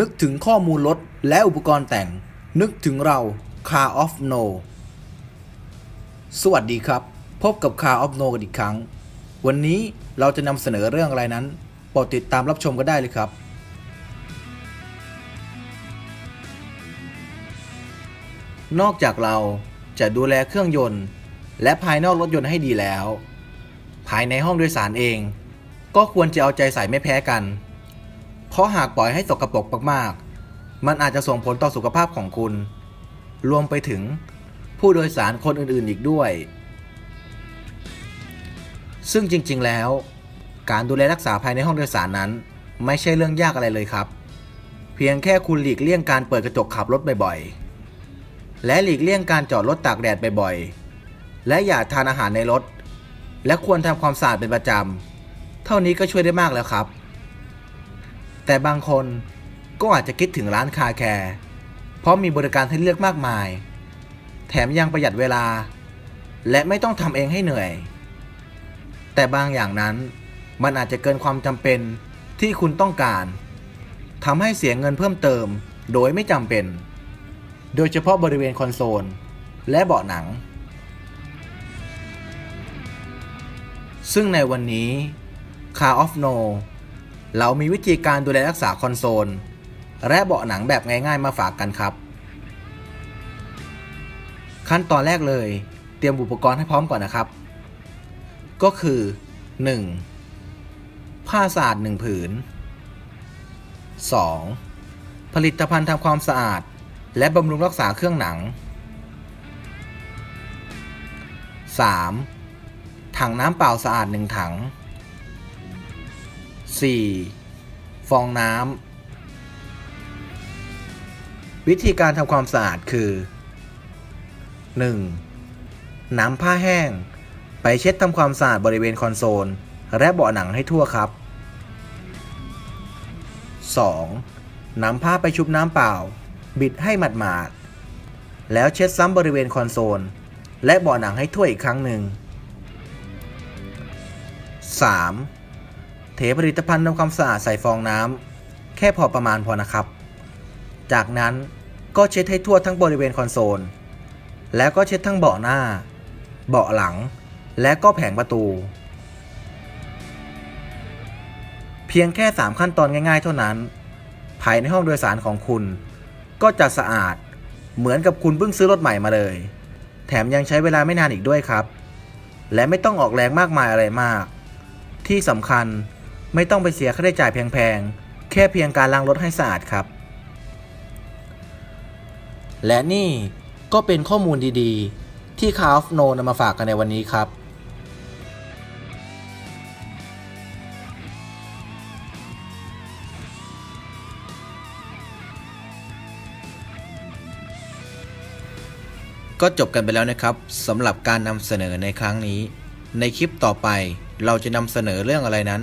นึกถึงข้อมูลรถและอุปกรณ์แต่ง นึกถึงเรา Car of No สวัสดีครับ พบกับ Car of No กันอีกครั้ง วันนี้เราจะนำเสนอเรื่องอะไรนั้นโปรดติดตามรับชมกันได้เลยครับ นอกจากเราจะดูแลเครื่องยนต์ และภายนอกรถยนต์ให้ดีแล้ว ภายในห้องโดยสารเอง ก็ควรจะเอาใจใส่ไม่แพ้กัน เพราะหากปล่อยให้สกปรกมากๆ มันอาจจะส่งผลต่อสุขภาพของคุณ รวมไปถึงผู้โดยสารคนอื่นๆอีกด้วย ซึ่งจริงๆแล้ว การดูแลรักษาภายในห้องโดยสารนั้น ไม่ใช่เรื่องยากอะไรเลยครับ เพียงแค่คุณหลีกเลี่ยงการเปิดกระจกขับรถบ่อยๆ และหลีกเลี่ยงการจอดรถตากแดดบ่อยๆ และอย่าทานอาหารในรถ และควรทำความสะอาดเป็นประจำ เท่านี้ก็ช่วยได้มากแล้วครับ แต่บางคนก็อาจจะคิดถึงร้านคาแคร์ เพราะมีบริการให้เลือกมากมาย แถมยังประหยัดเวลา และไม่ต้องทำเองให้เหนื่อย แต่บางอย่างนั้นมันอาจจะเกินความจำเป็นที่คุณต้องการทำให้เสียเงินเพิ่มเติมโดยไม่จำเป็น โดยเฉพาะบริเวณคอนโซล และเบาะหนัง ซึ่งในวันนี้ Car of No เรามีวิธีการดูแลรักษาคอนโซล และเบาะหนังแบบง่ายๆมาฝากกันครับ ขั้นตอนแรกเลย เตรียมอุปกรณ์ให้พร้อมก่อนนะครับ ก็คือ 1. ผ้าสะอาด1ผืน 2. ผลิตภัณฑ์ทำความสะอาด และบำรุงรักษาเครื่องหนัง 3. ถังน้ำเปล่าสะอาด1ถัง 4. ฟองน้ำวิธีการทำความสะอาดคือ 1. น้ำผ้าแห้ง ไปเช็ดทำความสะอาดบริเวณคอนโซล และเบาะหนังให้ทั่วครับ 2. นำผ้าไปชุบน้ำเปล่า บิดให้หมาดๆแล้วเช็ดซ้ำบริเวณคอนโซล และเบาะหนังให้ทั่วอีกครั้งหนึ่ง 3. เทผลิตภัณฑ์ทำความสะอาดใส่ฟองน้ำแค่พอประมาณพอนะครับ จากนั้นก็เช็ดให้ทั่วทั้งบริเวณคอนโซล แล้วก็เช็ดทั้งเบาะหน้า เบาะหลัง และก็แผงประตู เพียงแค่ 3 ขั้นตอนง่ายๆ เท่านั้น ภายในห้องโดยสารของคุณ ก็จะสะอาดเหมือนกับคุณเพิ่งซื้อรถใหม่มาเลย แถมยังใช้เวลาไม่นานอีกด้วยครับ และไม่ต้องออกแรงมากมายอะไรมาก ที่สำคัญ ไม่ต้องไปเสียค่าใช้จ่ายแพงๆ แค่เพียงการล้างรถให้สะอาดครับ และนี่ก็เป็นข้อมูลดีๆ ที่ Car of No นำมาฝากกันในวันนี้ครับ ก็จบกันไปแล้วนะครับสำหรับการนำเสนอในครั้งนี้ ในคลิปต่อไปเราจะนำเสนอเรื่องอะไรนั้น